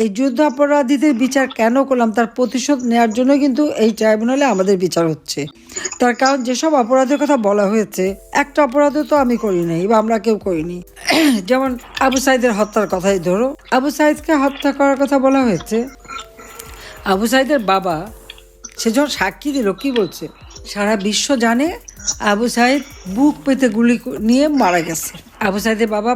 এই যুদ্ধাপরাধীদের বিচার কেন করলাম তার প্রতিশোধ নেওয়ার জন্য কিন্তু এই ট্রাইব্যুনালে আমাদের বিচার হচ্ছে। তার কারণ যেসব অপরাধের কথা বলা হয়েছে, একটা অপরাধও তো আমি করি নাই বা আমরা কেউ করিনি। যেমন আবু সাইদের হত্যার কথাই ধরো। আবু সাইদকে হত্যা করার কথা বলা হয়েছে। আবু সাইদের বাবা, সে যখন সাক্ষী দিল, কি বলছে? সারা বিশ্ব জানে আবু সাইদ বুক পেতে গুলি নিয়ে মারা গেছে। আবু সাইদের বাবা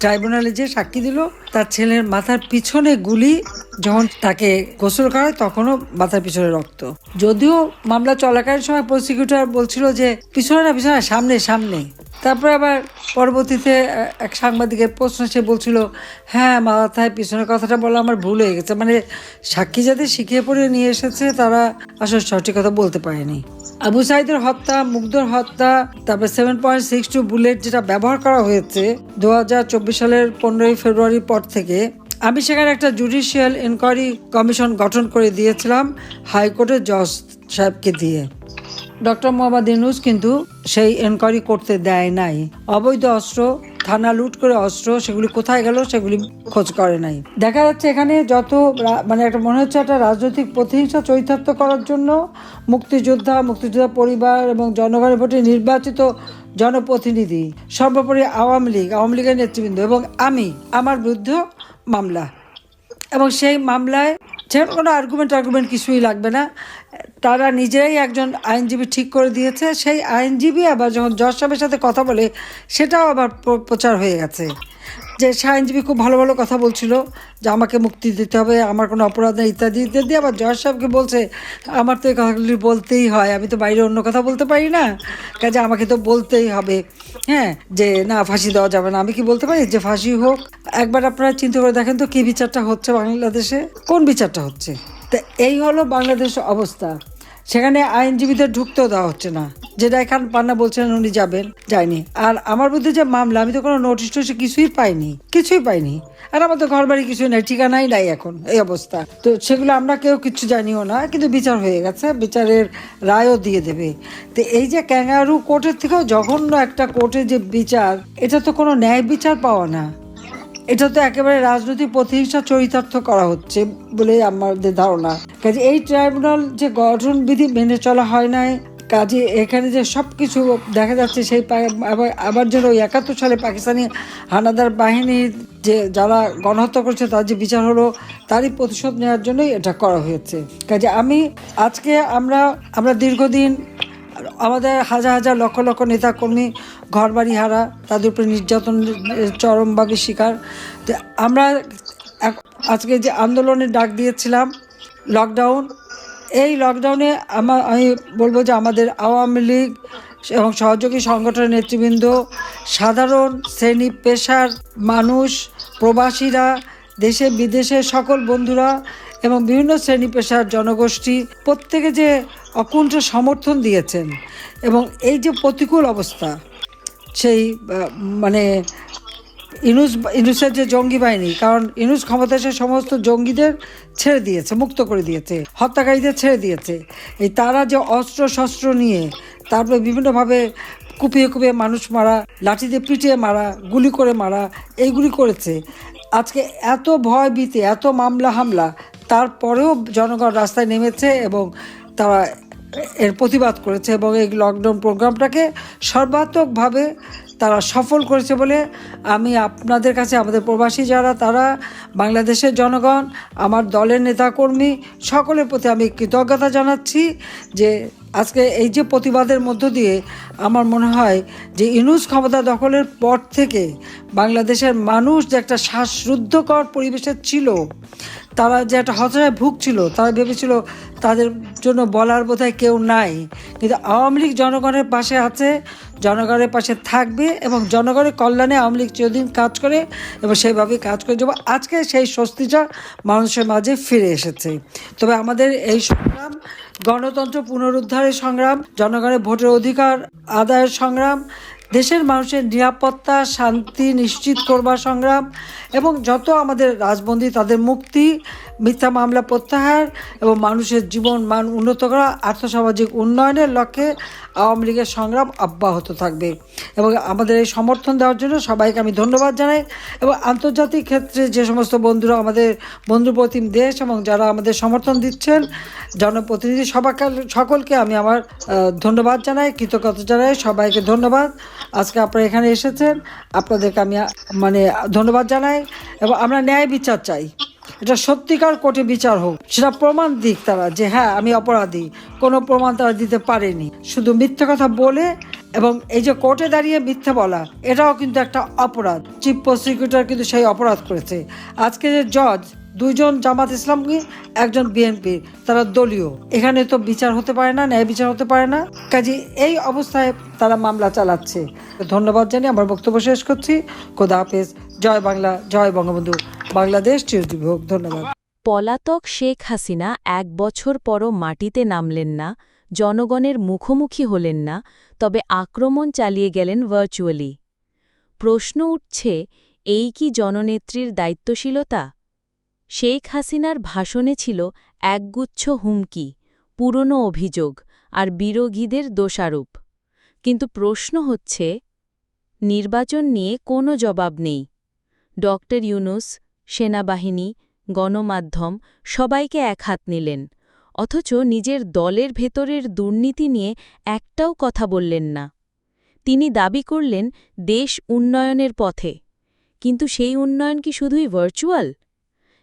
ট্রাইব্যুনালে যে সাক্ষী দিল, তার ছেলের মাথার পিছনে গুলি যখন তাকে গোসল করায়, তখনও মাথার পিছনে রক্ত। যদিও মামলা চলাকালীন সময় প্রসিকিউটর বলছিল যে, পিছনে না, পিছনে সামনে সামনে। তারপরে আবার পরবর্তীতে এক সাংবাদিকের প্রশ্ন, সে বলছিল হ্যাঁ মাথায় পিছনের কথাটা বলা আমার ভুল হয়ে গেছে। মানে সাক্ষী যাদের শিখিয়ে পড়ে নিয়ে এসেছে, তারা আসলে সঠিক কথা বলতে পারেনি। আবু সাইদের হত্যা, মুগ্ধর হত্যা, তারপরে seven point six two bullet যেটা ব্যবহার করা হয়েছে দু হাজার চব্বিশ সালের পনেরোই ফেব্রুয়ারির পর থেকে, আমি সেখানে একটা জুডিশিয়াল ইনকোয়ারি কমিশন গঠন করে দিয়েছিলাম হাইকোর্টের জজ সাহেবকে দিয়ে। ডক্টর মোহাম্মদ ইউনুস কিন্তু সেই এনকোয়ারি করতে দেয় নাই। অবৈধ অস্ত্র, থানা লুট করে অস্ত্র, সেগুলি কোথায় গেল সেগুলি খোঁজ করে নাই। দেখা যাচ্ছে এখানে যত মানে একটা মনে হচ্ছে একটা রাজনৈতিক প্রতিহিংসা চরিতার্থ করার জন্য মুক্তিযোদ্ধা মুক্তিযোদ্ধা পরিবার এবং জনগণের ভোটে নির্বাচিত জনপ্রতিনিধি, সর্বোপরি আওয়ামী লীগ, আওয়ামী লীগের নেতৃবৃন্দ এবং আমি, আমার বিরুদ্ধে মামলা। এবং সেই মামলায় সেরকম কোনো আর্গুমেন্ট আর্গুমেন্ট কিছুই লাগবে না। তারা নিজেরাই একজন আইনজীবী ঠিক করে দিয়েছে। সেই আইনজীবী আবার যখন জজ সাহেবের সাথে কথা বলে, সেটাও আবার প্র- প্রচার হয়ে গেছে। যে সে আইনজীবী খুব ভালো ভালো কথা বলছিল, যে আমাকে মুক্তি দিতে হবে, আমার কোনো অপরাধ নেই, ইত্যাদি ইত্যাদি। আবার জজ সাহেবকে বলছে, আমার তো এই কথাগুলি বলতেই হয়, আমি তো বাইরে অন্য কথা বলতে পারি না। কাজে আমাকে তো বলতেই হবে। হ্যাঁ যে না, ফাঁসি দেওয়া যাবে না। আমি কি বলতে পারি? যে ফাঁসি হোক একবার আপনারা চিন্তা করে দেখেন তো কি বিচারটা হচ্ছে বাংলাদেশে। কোন বিচারটা হচ্ছে? তা এই হলো বাংলাদেশের অবস্থা। সেখানে আইনজীবীদের ঢুকতেও দেওয়া হচ্ছে না। যেটা এখান পান্না বলছেন উনি যাবেন, যায়নি। আর আমার বিরুদ্ধে যে মামলা, আমি তো কোনো নোটিশ টোটিশ কিছুই পাইনি কিছুই পাইনি। আর আমার তো ঘর বাড়ি কিছুই নাই, ঠিকানাই নাই এখন, এই অবস্থা। তো সেগুলো আমরা কেউ কিছু জানিও না, কিন্তু বিচার হয়ে গেছে, বিচারের রায়ও দিয়ে দেবে। তো এই যে ক্যাঙ্গারু কোর্টের থেকেও জঘন্য একটা কোর্টের যে বিচার, এটা তো কোনো ন্যায় বিচার পাওয়া না। এটা তো একেবারে রাজনৈতিক প্রতিহিংসা চরিতার্থ করা হচ্ছে বলে আমাদের ধারণা। কাজে এই ট্রাইব্যুনাল যে গঠন বিধি মেনে চলা হয় নাই, কাজে এখানে যে সব কিছু দেখা যাচ্ছে সেই আবার আবার যেন ওই একাত্তর সালে পাকিস্তানি হানাদার বাহিনীর যে যারা গণহত্যা করেছে তার যে বিচার হলো, তারই প্রতিশোধ নেওয়ার জন্যই এটা করা হয়েছে। কাজে আমি আজকে আমরা আমরা দীর্ঘদিন আমাদের হাজার হাজার লক্ষ লক্ষ নেতাকর্মী ঘর বাড়ি হারা, তাদের উপরে নির্যাতন চরমভাবে শিকার। আমরা আজকে যে আন্দোলনের ডাক দিয়েছিলাম লকডাউন এই লকডাউনে আমার আমি বলব যে আমাদের আওয়ামী লীগ এবং সহযোগী সংগঠনের নেতৃবৃন্দ, সাধারণ শ্রেণি পেশার মানুষ, প্রবাসীরা দেশে বিদেশে সকল বন্ধুরা এবং বিভিন্ন শ্রেণি পেশার জনগোষ্ঠী প্রত্যেকে যে অকুণ্ঠ সমর্থন দিয়েছেন এবং এই যে প্রতিকূল অবস্থা, সেই মানে ইনুস, ইনুসের যে জঙ্গি বাহিনী, কারণ ইনুস ক্ষমতা এসে সমস্ত জঙ্গিদের ছেড়ে দিয়েছে, মুক্ত করে দিয়েছে, হত্যাকারীদের ছেড়ে দিয়েছে। এই তারা যে অস্ত্র, শস্ত্র নিয়ে তারপরে বিভিন্নভাবে কুপিয়ে কুপিয়ে মানুষ মারা, লাঠি দিয়ে পিটিয়ে মারা, গুলি করে মারা, এইগুলি করেছে। আজকে এত ভয় ভীতি, এত মামলা হামলা তারপরেও জনগণ রাস্তায় নেমেছে এবং তারা এর প্রতিবাদ করেছে এবং এই লকডাউন প্রোগ্রামটাকে সর্বাত্মকভাবে তারা সফল করেছে বলে আমি আপনাদের কাছে, আমাদের প্রবাসী যারা, তারা, বাংলাদেশের জনগণ, আমার দলের নেতাকর্মী, সকলের প্রতি আমি কৃতজ্ঞতা জানাচ্ছি যে আজকে এই যে প্রতিবাদের মধ্য দিয়ে আমার মনে হয় যে ইনুস ক্ষমতা দখলের পর থেকে বাংলাদেশের মানুষ যে একটা শ্বাসরুদ্ধকর পরিবেশে ছিল তারা যে একটা হতাশায় ভুগছিল, তারা ভেবেছিল তাদের জন্য বলার বোধহয় কেউ নাই। কিন্তু আওয়ামী লীগ জনগণের পাশে আছে, জনগণের পাশে থাকবে এবং জনগণের কল্যাণে আওয়ামী লীগ চিরদিন কাজ করে এবং সেইভাবেই কাজ করে যাব। আজকে সেই স্বস্তিটা মানুষের মাঝে ফিরে এসেছে। তবে আমাদের এই সংগ্রাম, গণতন্ত্র পুনরুদ্ধারের সংগ্রাম, জনগণের ভোটের অধিকার আদায়ের সংগ্রাম দেশের মানুষের নিরাপত্তা শান্তি নিশ্চিত করবার সংগ্রাম এবং যত আমাদের রাজবন্দী তাদের মুক্তি মিথ্যা মামলা প্রত্যাহার এবং মানুষের জীবন মান উন্নত করা, আর্থসামাজিক উন্নয়নের লক্ষ্যে আওয়ামী লীগের সংগ্রাম অব্যাহত থাকবে। এবং আমাদের এই সমর্থন দেওয়ার জন্য সবাইকে আমি ধন্যবাদ জানাই এবং আন্তর্জাতিক ক্ষেত্রে যে সমস্ত বন্ধুরা আমাদের বন্ধুপ্রতিম দেশ এবং যারা আমাদের সমর্থন দিচ্ছেন, জনপ্রতিনিধি সবাইকে সকলকে আমি আমার ধন্যবাদ জানাই, কৃতজ্ঞতা জানাই, সবাইকে ধন্যবাদ। আজকে আপনারা এখানে এসেছেন, আপনাদেরকে আমি মানে ধন্যবাদ জানাই এবং আমরা ন্যায় বিচার চাই। এটা সত্যিকার কোর্টে বিচার হোক, সেটা প্রমাণ দিক তারা যে হ্যাঁ আমি অপরাধী। কোনো প্রমাণ তারা দিতে পারেনি। শুধু মিথ্যা কথা বলে এবং এই যে কোর্টে দাঁড়িয়ে মিথ্যা বলা, এটাও কিন্তু একটা অপরাধ। চিফ প্রসিকিউটর কিন্তু সেই অপরাধ করেছে। আজকে যে জজ, দুইজন জামাত ইসলামী, একজন বিএনপি, তারা দলীয়। এখানে তো বিচার হতে পারে না, ন্যায় বিচার হতে পারে না। কাজে এই অবস্থায় তারা মামলা চালাচ্ছে। ধন্যবাদ জানিয়ে আমার বক্তব্য শেষ করছি। খোদা হাফেজ। জয় বাংলা, জয় বঙ্গবন্ধু। বাংলাদেশ হোক ধন্যবাদ। পলাতক শেখ হাসিনা এক বছর পরও মাটিতে নামলেন না, জনগণের মুখোমুখি হলেন না, তবে আক্রমণ চালিয়ে গেলেন ভার্চুয়ালি। প্রশ্ন উঠছে, এই কি জননেত্রীর দায়িত্বশীলতা? শেখ হাসিনার ভাষণে ছিল একগুচ্ছ হুমকি, পুরনো অভিযোগ আর বিরোধীদের দোষারোপ। কিন্তু প্রশ্ন হচ্ছে, নির্বাচন নিয়ে কোনো জবাব নেই। ডক্টর ইউনুস সেনাবাহিনী, গণমাধ্যম সবাইকে এক হাত নিলেন, অথচ নিজের দলের ভেতরের দুর্নীতি নিয়ে একটাও কথা বললেন না। তিনি দাবি করলেন, দেশ উন্নয়নের পথে। কিন্তু সেই উন্নয়ন কি শুধুই ভার্চুয়াল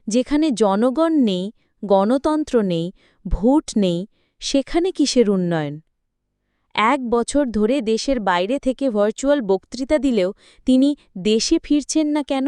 যেখানে জনগণ নেই, গণতন্ত্র নেই, ভোট নেই, সেখানে কিসের উন্নয়ন? এক বছর ধরে দেশের বাইরে থেকে ভার্চুয়াল বক্তৃতা দিলেও তিনি দেশে ফিরছেন না কেন?